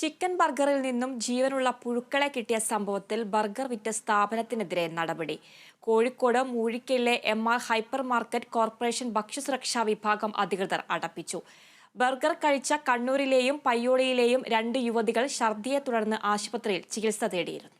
Chicken ബർഗറിൽ നിന്നും ജീവനുള്ള പുഴുക്കളെ കിട്ടിയ സംഭവത്തിൽ ബർഗർ വിറ്റ സ്ഥാപനത്തിനെതിരെ നടപടി. Kozhikode മൂഴിക്കയിലെ M R hyper market corporation ഭക്ഷ്യസുരക്ഷാ വിഭാഗം അധികൃതർ അടപ്പിച്ചു. ബർഗർ കഴിച്ച കണ്ണൂരിലെയും പയ്യോളിയിലെയും രണ്ട് യുവതികൾ ഛർദിയെ തുടർന്ന് ആശുപത്രിയിൽ ചികിത്സ തേടിയിരുന്നു.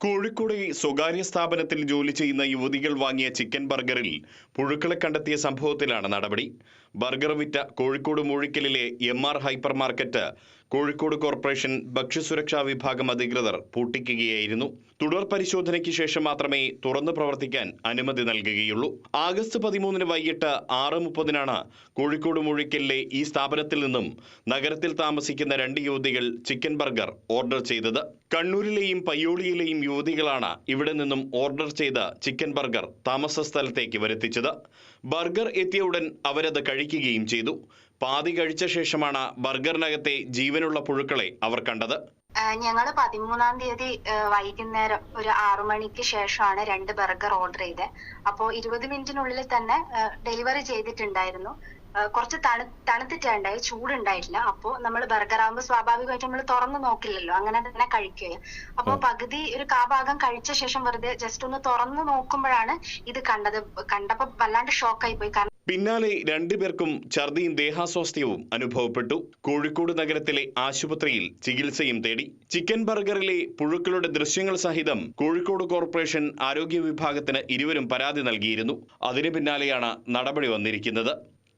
കോഴിക്കോട് സ്വകാര്യ സ്ഥാപനത്തിൽ ജോലി ചെയ്യുന്ന യുവതികൾ വാങ്ങിയ ചിക്കൻ ബർഗറിൽ പുഴുക്കളെ കണ്ടെത്തിയ സംഭവത്തിലാണ് നടപടി. ബർഗർ വിറ്റ Kozhikode മൂഴിക്കലിലെ M R hyper market Kozhikode corporation ഭക്ഷ്യസുരക്ഷാ വിഭാഗം അധികൃതർ പൂട്ടിക്കുകയായിരുന്നു. തുടർ പരിശോധനയ്ക്ക് ശേഷം മാത്രമേ തുറന്നു പ്രവർത്തിക്കാൻ അനുമതി നൽകുകയുള്ളൂ. ആഗസ്റ്റ് പതിമൂന്നിന് വൈകിട്ട് ആറ് മുപ്പതിനാണ് കോഴിക്കോട് മുഴിക്കലിലെ ഈ സ്ഥാപനത്തിൽ നിന്നും നഗരത്തിൽ താമസിക്കുന്ന രണ്ട് യുവതികൾ ചിക്കൻ ബർഗർ ഓർഡർ ചെയ്തത്. കണ്ണൂരിലെയും പയ്യോളിയിലെയും യുവതികളാണ് ഇവിടെ നിന്നും ഓർഡർ ചെയ്ത ചിക്കൻ ബർഗർ താമസ സ്ഥലത്തേക്ക് വരുത്തിച്ചത്. ബർഗർ എത്തിയ ഉടൻ അവരത് കഴിക്കുകയും ചെയ്തു. പാതി കഴിച്ച ശേഷമാണ് ബർഗറിനകത്തെ ജീവനുള്ള പുഴുക്കളെ അവർ കണ്ടത്. ഞങ്ങൾ പതിമൂന്നാം തീയതി വൈകുന്നേരം ഒരു ആറു മണിക്ക് ശേഷമാണ് രണ്ട് ബർഗർ ഓർഡർ ചെയ്തത് അപ്പോൾ ഇരുപത് മിനിറ്റിനുള്ളിൽ തന്നെ ഡെലിവറി ചെയ്തിട്ടുണ്ടായിരുന്നു. കുറച്ച് തണു തണുത്തിട്ടുണ്ടായി ചൂടുണ്ടായിട്ടില്ല. അപ്പോ നമ്മൾ ബർഗർ ആകുമ്പോൾ സ്വാഭാവികമായിട്ട് നമ്മൾ തുറന്നു നോക്കില്ലല്ലോ. അങ്ങനെ തന്നെ കഴിക്കുക അപ്പോൾ പകുതി ഒരു കാഭാഗം കഴിച്ച ശേഷം വെറുതെ ജസ്റ്റ് ഒന്ന് തുറന്നു നോക്കുമ്പോഴാണ് ഇത് കണ്ടത്. കണ്ടപ്പോ വല്ലാണ്ട് ഷോക്കായി പോയി. കാരണം പിന്നാലെ രണ്ടുപേർക്കും ഛർദിയും ദേഹാസ്വാസ്ഥ്യവും അനുഭവപ്പെട്ടു. കോഴിക്കോട് നഗരത്തിലെ ആശുപത്രിയിൽ ചികിത്സയും തേടി. ചിക്കൻ ബർഗറിലെ പുഴുക്കളുടെ ദൃശ്യങ്ങൾ സഹിതം കോഴിക്കോട് കോർപ്പറേഷൻ ആരോഗ്യ വിഭാഗത്തിന് ഇരുവരും പരാതി നൽകിയിരുന്നു. അതിന് പിന്നാലെയാണ് നടപടി വന്നിരിക്കുന്നത്.